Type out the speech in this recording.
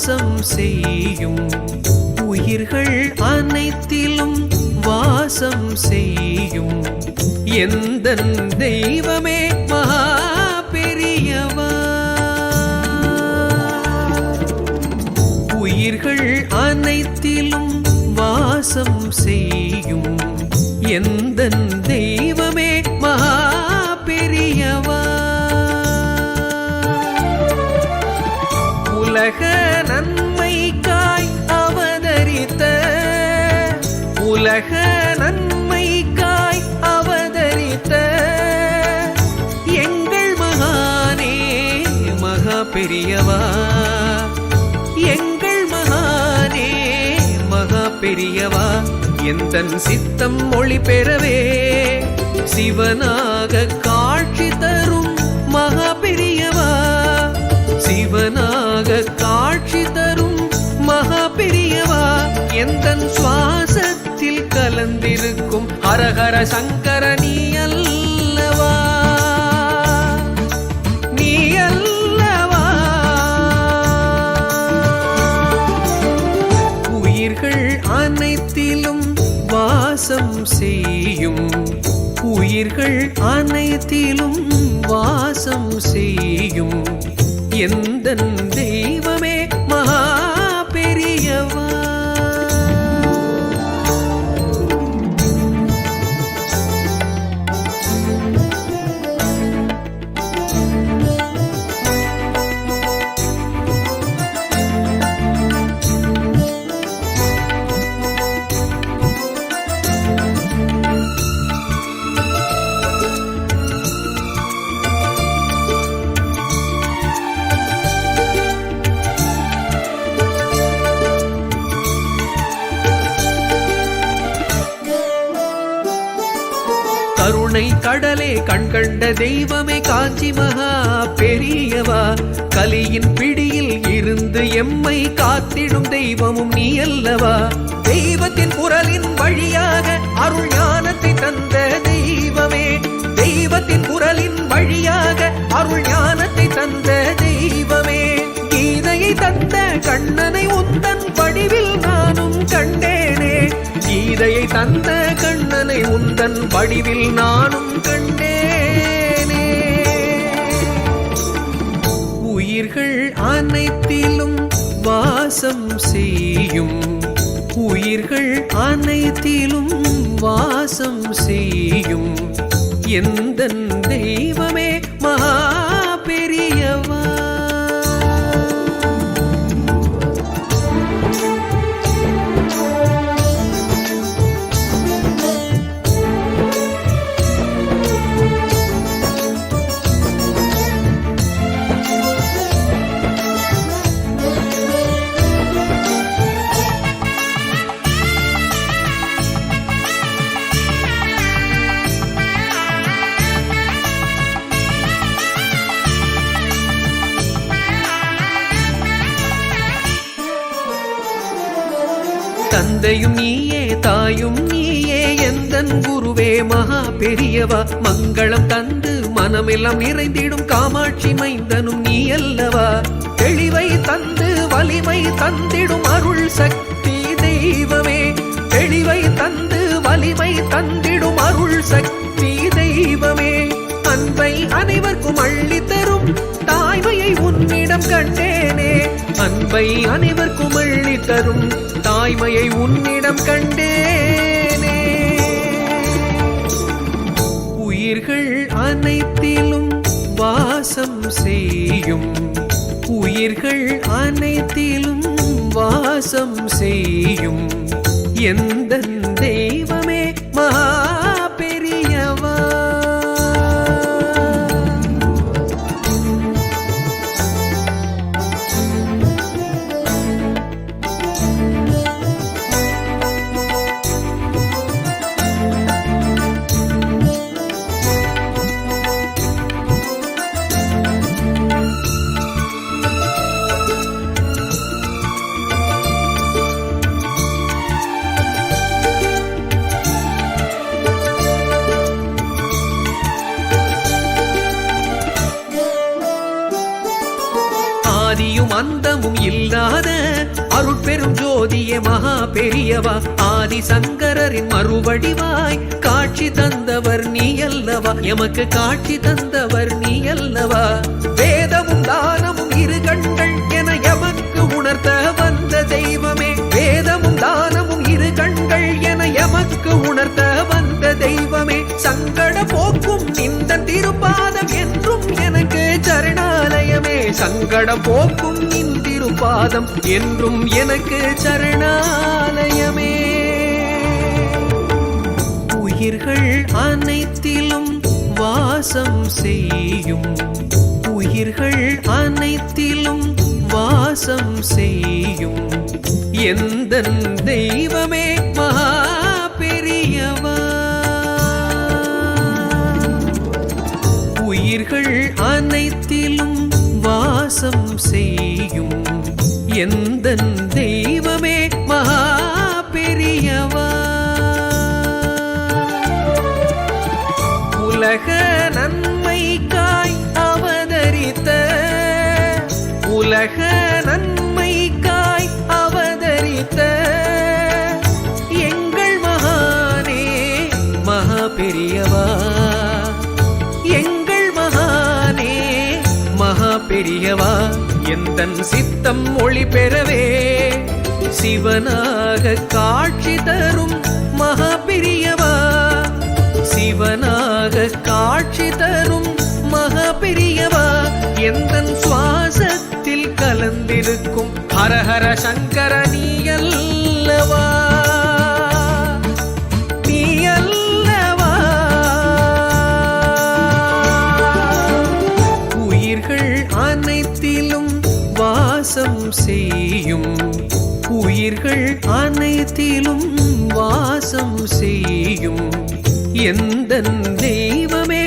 வாசம் செய்யும். உயிர்கள் அனைத்திலும் வாசம் செய்யும். எந்த தெய்வமே மகா பெரியவா உயிர்கள் அனைத்திலும் வாசம் செய்யும். பெரியவா எங்கள் மகானே மகா பெரியவா எந்த சித்தம் மொழி பெறவே சிவனாக காட்சி தரும் மகா பெரியவா சிவனாக காட்சி தரும் மகா பெரியவா எந்த சுவாசத்தில் கலந்திருக்கும் ஹரஹர சங்கரனிய வாசம் செய்யும். உயிர்கள் அனைத்திலும் வாசம் செய்யும். எந்த தெய்வமே கருணை கடலே கண்கண்ட தெய்வமே காஞ்சி மகா பெரியவா. கலியின் பிடியில் இருந்து எம்மை காத்திடும் தெய்வமும் நீ அல்லவா. தெய்வத்தின் குரலின் வழியாக அருள் ஞானத்தை வடிவில் நானும் கண்டேனே. உயிர்கள் அனைத்திலும் வாசம் செய்யும். உயிர்கள் அனைத்திலும் வாசம் செய்யும். எந்த தெய்வ தந்தையும் நீயே தாயும் நீயே எந்தன் குருவே மகா பெரியவா. மங்களம் தந்து மனமெல்லாம் நிறைந்திடும் காமாட்சி மைந்தனும் நீ அல்லவா. தெளிவை தந்து வலிமை தந்திடும் அருள் சக்தி தெய்வமே. தெளிவை தந்து வலிமை தந்திடும் அருள் சக்தி தெய்வமே. அன்பை அனைவருக்கும் அள்ளி தரும் தாய்மையை உன்னிடம் கண்டேனே. அன்பை அனைவருக்கும் அள்ளி தரும் தாய்மையை உன்னிடம் கண்டேனே. உயிர்கள் அனைத்திலும் வாசம் செய்யும். உயிர்கள் அனைத்திலும் வாசம் செய்யும். எந்த ஆதியும் அந்தமும் இல்லாத அருட்பெரும் ஜோதிய மகா பெரியவா. ஆதி சங்கரரின் மறுவடிவாய் காட்சி தந்தவர் நீ அல்லவா? எமக்கு காட்சி தந்தவர் நீ அல்லவா? வேதமும் தானமும் இரு கண்கள் என எமக்கு உணர்த்த வந்த தெய்வமே. வேதமும் தானமும் இரு கண்கள் என எமக்கு உணர்த்த வந்த தெய்வமே. சங்கட போக்கும் இந்த திருப்பாதம் சங்கட போக்கும் இந்திருப்பாதம் என்றும் எனக்கு சரணாலயமே. உயிர்கள் அனைத்திலும் வாசம் செய்யும். உயிர்கள் அனைத்திலும் வாசம் செய்யும். எந்த தெய்வமே மகா பெரியவா உயிர்கள் அனைத்திலும் வாசம் செய்யும் எந்த தெய்வமே மகா பெரியவா உலக நன்மைக்காய் அவதரித்த உலக நன்மைக்காய் அவதரித்த எங்கள் மகானே மகா பெரியவா பெரியவா எந்தன் சித்தம் ஒளி பெறவே சிவனாக காட்சி தரும் மகாபிரியவா சிவனாக காட்சி தரும் மகாபிரியவா எந்தன் சுவாசத்தில் கலந்திருக்கும் ஹரஹர சங்கர நீ அல்லவா செய்யும். உயிர்கள் அனைத்திலும் வாசம் செய்யும். எந்த தெய்வமே